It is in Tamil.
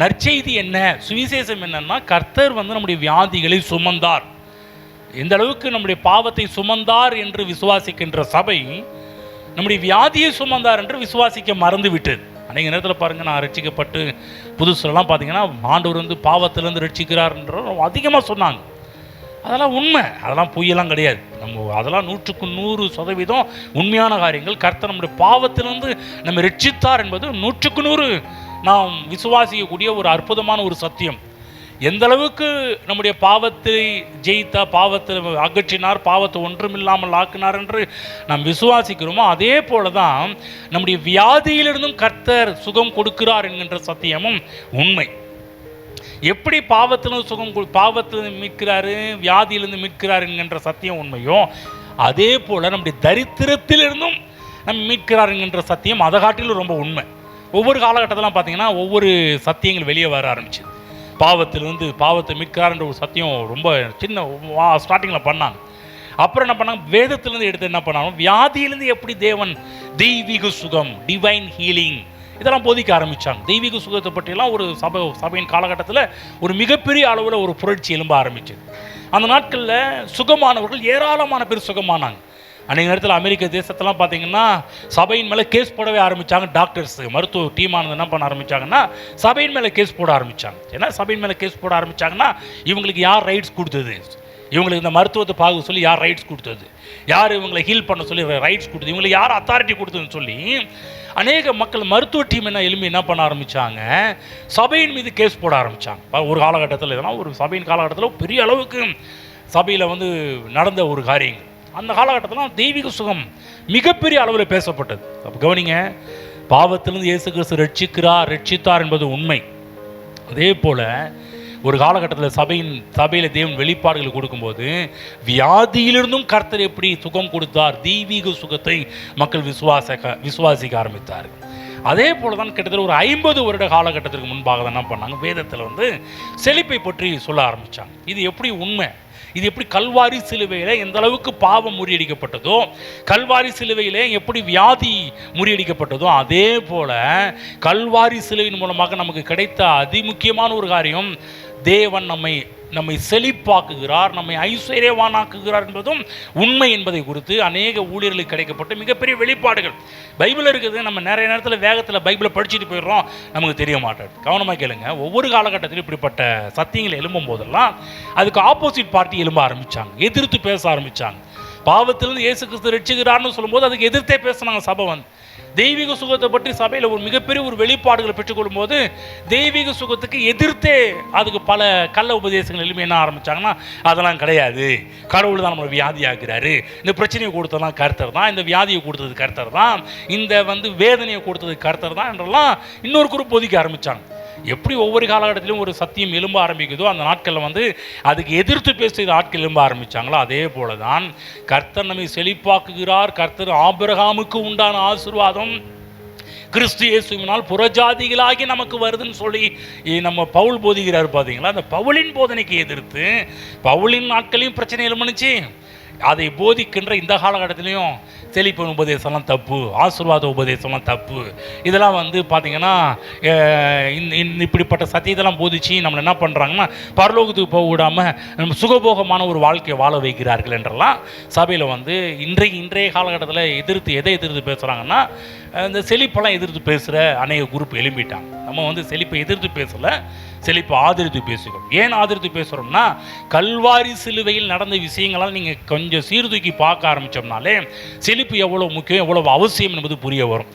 நற்செய்தி என்ன? சுவிசேஷம் என்னன்னா கர்த்தர் வந்து நம்முடைய வியாதிகளை சுமந்தார். எந்த அளவுக்கு நம்முடைய பாவத்தை சுமந்தார் என்று விசுவாசிக்கின்ற சபை நம்முடைய வியாதியை சுமந்தார் என்று விசுவாசிக்க மறந்து விட்டது அநேக நேரத்தில் பாருங்கள் நான் ரட்சிக்கப்பட்டு புதுசுலலாம் பார்த்தீங்கன்னா ஆண்டவர் வந்து பாவத்திலேருந்து ரட்சிக்கிறார்ன்ற அதிகமாக சொன்னாங்க. அதெல்லாம் உண்மை. அதெல்லாம் பொய்யெல்லாம் கிடையாது. நம்ம அதெல்லாம் நூற்றுக்கு நூறு சதவீதம் உண்மையான காரியங்கள். கர்த்தர் நம்முடைய பாவத்திலிருந்து நம்ம ரட்சித்தார் என்பது நூற்றுக்கு நூறு நாம் விசுவாசிக்கக்கூடிய ஒரு அற்புதமான ஒரு சத்தியம். எந்த அளவுக்கு நம்முடைய பாவத்தை ஜெயித்த பாவத்தை அகற்றினார் பாவத்தை ஒன்றுமில்லாமல் ஆக்கினார் என்று நாம் விசுவாசிக்கிறோமோ அதே போல தான் நம்முடைய வியாதியிலிருந்தும் கர்த்தர் சுகம் கொடுக்கிறார் என்கின்ற சத்தியமும் உண்மை. எப்படி பாவத்திலிருந்து சுகம் கொடு- பாவத்திலிருந்து மீட்கிறாரு வியாதியிலிருந்து மீட்கிறார் என்கின்ற சத்தியம் உண்மையோ அதே போல் நம்முடைய தரித்திரத்திலிருந்தும் நம் மீட்கிறார் என்கின்ற சத்தியம் அதை காட்டிலும் ரொம்ப உண்மை. ஒவ்வொரு காலகட்டத்திலாம் பார்த்தீங்கன்னா ஒவ்வொரு சத்தியங்கள் வெளியே வர ஆரம்பிச்சுது. பாவத்திலிருந்து பாவத்தை மீட்கிறார்ன்ற ஒரு சத்தியம் ரொம்ப சின்ன ஸ்டார்டிங்கில் பண்ணாங்க. அப்புறம் என்ன பண்ணாங்க? வேதத்திலேருந்து எடுத்து என்ன பண்ணாலும் வியாதியிலேருந்து எப்படி தேவன் தெய்வீக சுகம் டிவைன் ஹீலிங் இதெல்லாம் போதிக்க ஆரம்பிச்சாங்க. தெய்வீக சுகத்தை பற்றியெல்லாம் ஒரு சபை சபையின் காலகட்டத்தில் ஒரு மிகப்பெரிய அளவில் ஒரு புரட்சி எழும்ப ஆரம்பிச்சது. அந்த நாட்களில் சுகமானவர்கள் ஏராளமான பேர் சுகமானாங்க. அன்றைக்கு நேரத்தில் அமெரிக்க தேசத்தெல்லாம் பார்த்தீங்கன்னா சபையின் மேலே கேஸ் போடவே ஆரம்பித்தாங்க டாக்டர்ஸ் மருத்துவ டீமானது என்ன பண்ண ஆரம்பித்தாங்கன்னா சபையின் மேலே கேஸ் போட ஆரம்பித்தாங்க ஏன்னா சபையின் மேலே கேஸ் போட ஆரம்பிச்சாங்கன்னா இவங்களுக்கு யார் ரைட்ஸ் கொடுத்தது? இவங்களுக்கு இந்த மருத்துவத்தை பார்க்க சொல்லி யார் ரைட்ஸ் கொடுத்தது? யார் இவங்களை ஹீல் பண்ண சொல்லி ரைட்ஸ் கொடுத்தது? இவங்களுக்கு யார் அத்தாரிட்டி கொடுத்ததுன்னு சொல்லி அநேக மக்கள் மருத்துவ டீம் என்ன எலும்பி என்ன பண்ண ஆரம்பித்தாங்க சபையின் மீது கேஸ் போட ஆரம்பித்தாங்க ஒரு காலகட்டத்தில் இதெல்லாம் ஒரு சபையின் காலகட்டத்தில் பெரிய அளவுக்கு சபையில் வந்து நடந்த ஒரு காரியங்கள். அந்த காலகட்டத்தில் தெய்வீக சுகம் மிகப்பெரிய அளவில் பேசப்பட்டது. அப்போ கவனிங்க பாவத்திலிருந்து இயேசு கிறிஸ்து ரட்சிக்கிறார் ரட்சித்தார் என்பது உண்மை. அதே போல் ஒரு காலகட்டத்தில் சபையின் சபையில் தேவன் வெளிப்பாடுகள் கொடுக்கும்போது வியாதியிலிருந்தும் கர்த்தர் எப்படி சுகம் கொடுத்தார் தெய்வீக சுகத்தை மக்கள் விசுவாச விசுவாசிக்க ஆரம்பித்தார்கள் அதே போல தான் கிட்டத்தட்ட ஒரு ஐம்பது வருட காலகட்டத்திற்கு முன்பாக தான் என்ன பண்ணாங்க வேதத்தில் வந்து செழிப்பை பற்றி சொல்ல ஆரம்பித்தாங்க இது எப்படி உண்மை? இது எப்படி கல்வாரி சிலுவையில் எந்த அளவுக்கு பாவம் முறியடிக்கப்பட்டதோ கல்வாரி சிலுவையிலே எப்படி வியாதி முறியடிக்கப்பட்டதோ அதே போல கல்வாரி சிலுவையின் மூலமாக நமக்கு கிடைத்த அதிமுக்கியமான ஒரு காரியம் தேவன் நம்மை நம்மை செழிப்பாக்குகிறார் நம்மை ஐஸ்வர்யவானாக்குகிறார் என்பதும் உண்மை என்பதை குறித்து அநேக ஊழியர்களுக்கு கிடைக்கப்பட்ட மிகப்பெரிய வெளிப்பாடுகள். பைபிள் இருக்குது நம்ம நிறைய நேரத்தில் வேகத்தில் பைபிளை படிச்சுட்டு போயிடுறோம் நமக்கு தெரிய மாட்டேது கவனமாக கேளுங்க ஒவ்வொரு காலகட்டத்திலும் இப்படிப்பட்ட சத்தியங்களை எழும்பும் போதெல்லாம் அதுக்கு ஆப்போசிட் பார்ட்டி எழும்ப ஆரம்பித்தாங்க எதிர்த்து பேச ஆரம்பித்தாங்க பாவத்திலிருந்து இயேசு கிறிஸ்து ரட்சிக்கிறார்னு சொல்லும்போது அதுக்கு எதிர்த்தே பேசினாங்க சபை வந்து. தெய்வீக சுகத்தை பற்றி சபையில் ஒரு மிகப்பெரிய ஒரு வெளிப்பாடுகளை பெற்றுக்கொள்ளும் போது தெய்வீக சுகத்துக்கு எதிர்த்தே அதுக்கு பல கள்ள உபதேசங்கள் எலும்பி என்ன ஆரம்பிச்சாங்கன்னா அதெல்லாம் கிடையாது. கடவுள் தான் நம்மளை வியாதி ஆகிறாரு இந்த பிரச்சனையை கொடுத்ததெல்லாம் கருத்தர் தான். இந்த வியாதியை கொடுத்தது கருத்தர் தான். இந்த வந்து வேதனையை கொடுத்தது கருத்தர் தான் என்றெல்லாம் இன்னொரு குரூப் ஒதுக்க ஆரம்பித்தாங்க எப்படி ஒவ்வொரு காலகட்டத்திலும் ஒரு சத்தியம் எழும்ப ஆரம்பிக்குதோ அந்த நாட்களில் வந்து அதுக்கு எதிர்த்து பேசுகிற ஆட்கள் எழும்ப ஆரம்பிச்சாங்களோ? அதே போல தான் கர்த்தர் நம்மை செழிப்பாக்குகிறார். கர்த்தர் ஆபிரகாமுக்கு உண்டான ஆசீர்வாதம் கிறிஸ்து இயேசுவினால் புறஜாதிகளாகி நமக்கு வருதுன்னு சொல்லி நம்ம பவுல் போதிக்கிறார் பார்த்தீங்களா அந்த பவுலின் போதனைக்கு எதிர்த்து பவுலின் நாட்களையும் பிரச்சனை எழுமனுச்சு அதை போதிக்கின்ற இந்த காலகட்டத்திலையும் செழிப்பு உபதேசம்லாம் தப்பு ஆசீர்வாத உபதேசம்லாம் தப்பு. இதெல்லாம் வந்து பார்த்திங்கன்னா இந் இப்படிப்பட்ட சத்தியத்தெல்லாம் போதிச்சு நம்மளை என்ன பண்ணுறாங்கன்னா பரலோகத்துக்கு போக விடாமல் நம்ம சுகபோகமான ஒரு வாழ்க்கையை வாழ வைக்கிறார்கள் என்றெல்லாம் சபையில் வந்து இன்றைக்கு இன்றைய காலகட்டத்தில் எதிர்த்து எதை எதிர்த்து பேசுகிறாங்கன்னா இந்த செழிப்பெல்லாம் எதிர்த்து பேசுகிற அநேக குரூப் எழும்பிட்டாங்க. நம்ம வந்து செழிப்பை எதிர்த்து பேசலை செழிப்பை ஆதரித்து பேசுகிறோம் ஏன் ஆதரித்து பேசுகிறோம்னா கல்வாரி சிலுவையில் நடந்த விஷயங்களால் நீங்கள் கொஞ்சம் சீர்தூக்கி பார்க்க ஆரம்பித்தோம்னாலே செழிப்பு எவ்வளோ முக்கியம் எவ்வளோ அவசியம் என்பது புரிய வரும்.